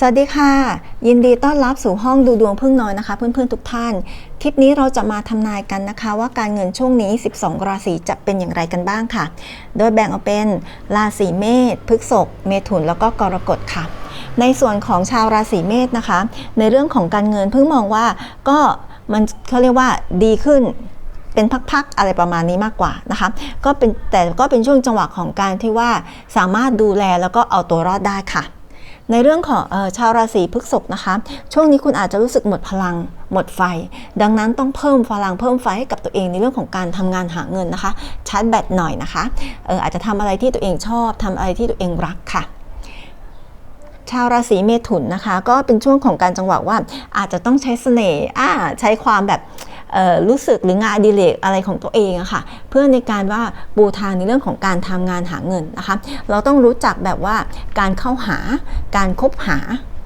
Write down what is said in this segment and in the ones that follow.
สวัสดีค่ะ ยินดีต้อนรับสู่ห้องดูดวงพึ่งน้อยนะคะ เพื่อนๆทุกท่าน คลิปนี้เราจะมาทำนายกันนะคะ ว่าการเงินช่วงนี้ 12 ราศีจะเป็นอย่างไรกันบ้างค่ะ โดยแบ่งออกเป็นราศีเมษพฤษภเมถุนแล้วก็กรกฎค่ะ ในส่วนของชาวราศีเมษนะคะ ในเรื่องของการเงินเพิ่งมองว่าก็มันเขาเรียกว่าดีขึ้นเป็นพักๆอะไรประมาณนี้มากกว่านะคะก็เป็นแต่ก็เป็นช่วงจังหวะของการที่ว่าสามารถดูแลแล้วก็เอาตัวรอดได้ค่ะ ในเรื่องของออชาวราศีพฤษภนะคะ ช่วงนี้คุณอาจจะรู้สึกหมดพลัง หมดไฟ ดังนั้นต้องเพิ่มพลังเพิ่มไฟให้กับตัวเองในเรื่องของการทำงานหาเงินนะคะ ชาร์จแบตหน่อยนะคะอออาจจะทำอะไรที่ตัวเองชอบทำอะไรที่ตัวเองรักค่ะชาวราศีเมถุนนะคะ ก็เป็นช่วงของการจังหวะว่าอาจจะต้องใช้เสน่ห์ใช้ความแบบ รู้สึกหรืองานอดิเรกอะไรของตัวเองอะค่ะเพื่อในการว่าปูทางในเรื่องของการทำงานหาเงินนะคะ เราต้องรู้จักแบบว่าการเข้าหาการคบหา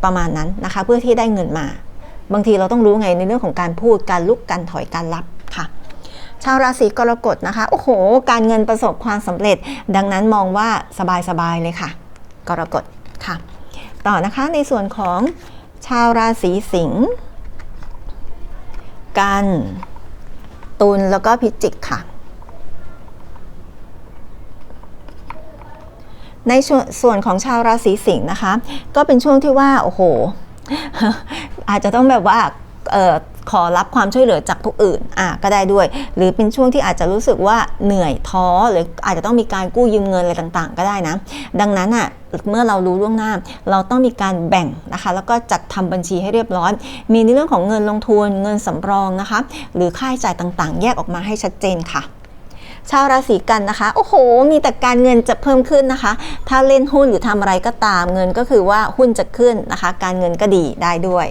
ประมาณนั้นนะคะ เพื่อที่ได้เงินมา บางทีเราต้องรู้ไงในเรื่องของการพูดการลุกการถอยการรับค่ะชาวราศีกรกฎนะคะ โอ้โห การเงินประสบความสำเร็จ ดังนั้นมองว่าสบายๆเลยค่ะ กรกฎค่ะ ต่อนะคะในส่วนของชาวราศีสิงห์ กัน ตุลแล้วก็พิจิกค่ะในส่วนส่วนของชาวราศีสิงห์นะคะ ก็เป็นช่วงที่ว่า โอ้โห อาจจะต้องแบบว่า ขอรับความช่วยเหลือจากผู้อื่นอะก็ได้ด้วย หรือเป็นช่วงที่อาจจะรู้สึกว่าเหนื่อยท้อหรืออาจจะต้องมีการกู้ยืมเงินอะไรต่างๆ ก็ได้นะ ดังนั้นอะเมื่อเรารู้ล่วงหน้า เราต้องมีการแบ่งนะคะ แล้วก็จัดทำบัญชีให้เรียบร้อย มีในเรื่องของเงินลงทุนเงินสำรองนะคะ หรือค่าใช้จ่ายต่างๆ แยกออกมาให้ชัดเจนค่ะชาวราศีกันนะคะ โอ้โห มีแต่การเงินจะเพิ่มขึ้นนะคะ ถ้าเล่นหุ้นหรือทำอะไรก็ตามเงินก็คือว่าหุ้นจะขึ้นนะคะ การเงินก็ดีได้ด้วย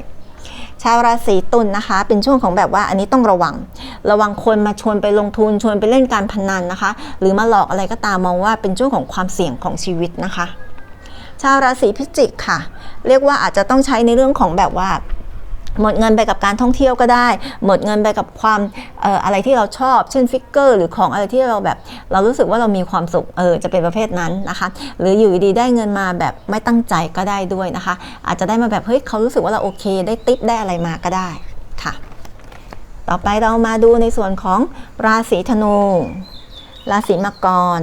ชาวราศีตุลนนะคะ เป็นช่วงของแบบว่าอันนี้ต้องระวัง ระวังคนมาชวนไปลงทุนชวนไปเล่นการพนันนะคะ หรือมาหลอกอะไรก็ตามมองว่าเป็นช่วงของความเสี่ยงของชีวิตนะคะ ชาวราศีพิจิกค่ะ เรียกว่าอาจจะต้องใช้ในเรื่องของแบบว่า หมดเงินไปกับการท่องเที่ยวก็ได้ หมดเงินไปกับความเอ่ออะไรที่เราชอบเช่นฟิกเกอร์หรือของอะไรที่เราแบบ เรารู้สึกว่าเรามีความสุขเออจะเป็นประเภทนั้นนะคะ หรืออยู่ดีๆได้เงินมาแบบไม่ตั้งใจก็ได้ด้วยนะคะ อาจจะได้มาแบบเฮ้ยเขารู้สึกว่าเราโอเค ได้ติปได้อะไรมาก็ได้ค่ะ ต่อไปเรามาดูในส่วนของราศีธนู ราศีมังกร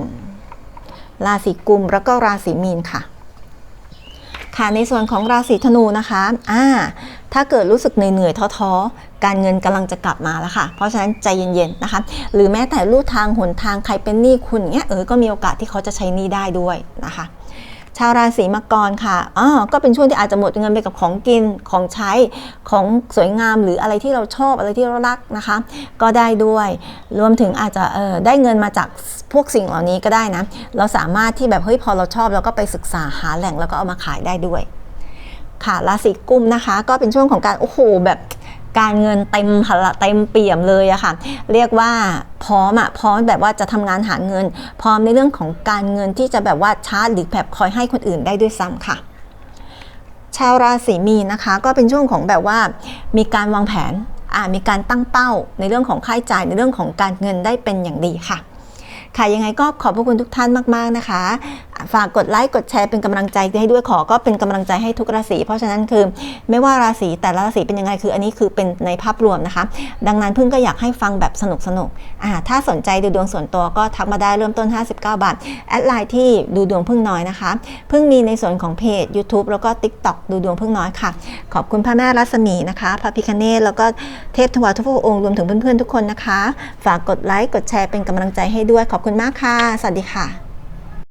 ราศีกุมแล้วก็ราศีมีนค่ะ ค่ะในส่วนของราศีธนูนะคะอ่า ถ้าเกิดรู้สึกเหนื่อยๆท้อๆ การเงินกำลังจะกลับมาแล้วค่ะ เพราะฉะนั้นใจเย็นๆนะคะ หรือแม้แต่ลู่ทางหนทางใครเป็นหนี้คุณเนี้ยเออก็มีโอกาสที่เขาจะใช้หนี้ได้ด้วยนะคะ ชาวราศีมังกรค่ะอ๋อก็เป็นช่วงที่อาจจะหมดเงินไปกับของกินของใช้ของสวยงามหรืออะไรที่เราชอบอะไรที่เรารักนะคะ ก็ได้ด้วย รวมถึงอาจจะเออได้เงินมาจากพวกสิ่งเหล่านี้ก็ได้นะ เราสามารถที่แบบเฮ้ยพอเราชอบเราก็ไปศึกษาหาแหล่งแล้วก็เอามาขายได้ด้วย ค่ะราศีกุมนะคะ ก็เป็นช่วงของการโอ้โหแบบการเงินเต็มพละเต็มเปี่ยมเลยอะค่ะ เรียกว่าพร้อมอะพร้อมแบบว่าจะทำงานหาเงิน พร้อมในเรื่องของการเงินที่จะแบบว่าชาร์จหรือแบบคอยให้คนอื่นได้ด้วยซ้ำค่ะ ชาวราศีมีนะคะ ก็เป็นช่วงของแบบว่า มีการวางแผนอ่ามีการตั้งเป้าในเรื่องของค่าใช้จ่ายในเรื่องของการเงินได้เป็นอย่างดีค่ะค่ะยังไงก็ขอบพระคุณทุกท่านมาก ๆ นะคะ ฝากกดไลค์กดแชร์เป็นกำลังใจให้ด้วยขอก็เป็นกำลังใจให้ทุกราศีเพราะฉะนั้นคือไม่ว่าราศีแต่ละราศีเป็นยังไงคืออันนี้คือเป็นในภาพรวมนะคะ ดังนั้นพึ่งก็อยากให้ฟังแบบสนุกสนุกอ่าถ้าสนใจดูดวงส่วนตัวก็ทักมาได้เริ่มต้น 59 บาท แอดไลน์ที่ดูดวงพึ่งน้อยนะคะพึ่งมีในส่วนของเพจ YouTube แล้วก็ TikTok ดูดวงพึ่งน้อยค่ะ ขอบคุณพระแม่รัศมีนะคะพระพิคเนตแล้วก็เทพทวารทุกพระองค์รวมถึงเพื่อนๆทุกคนนะคะ ฝากกดไลค์กดแชร์เป็นกำลังใจให้ด้วยขอบคุณมากค่ะ สวัสดีค่ะ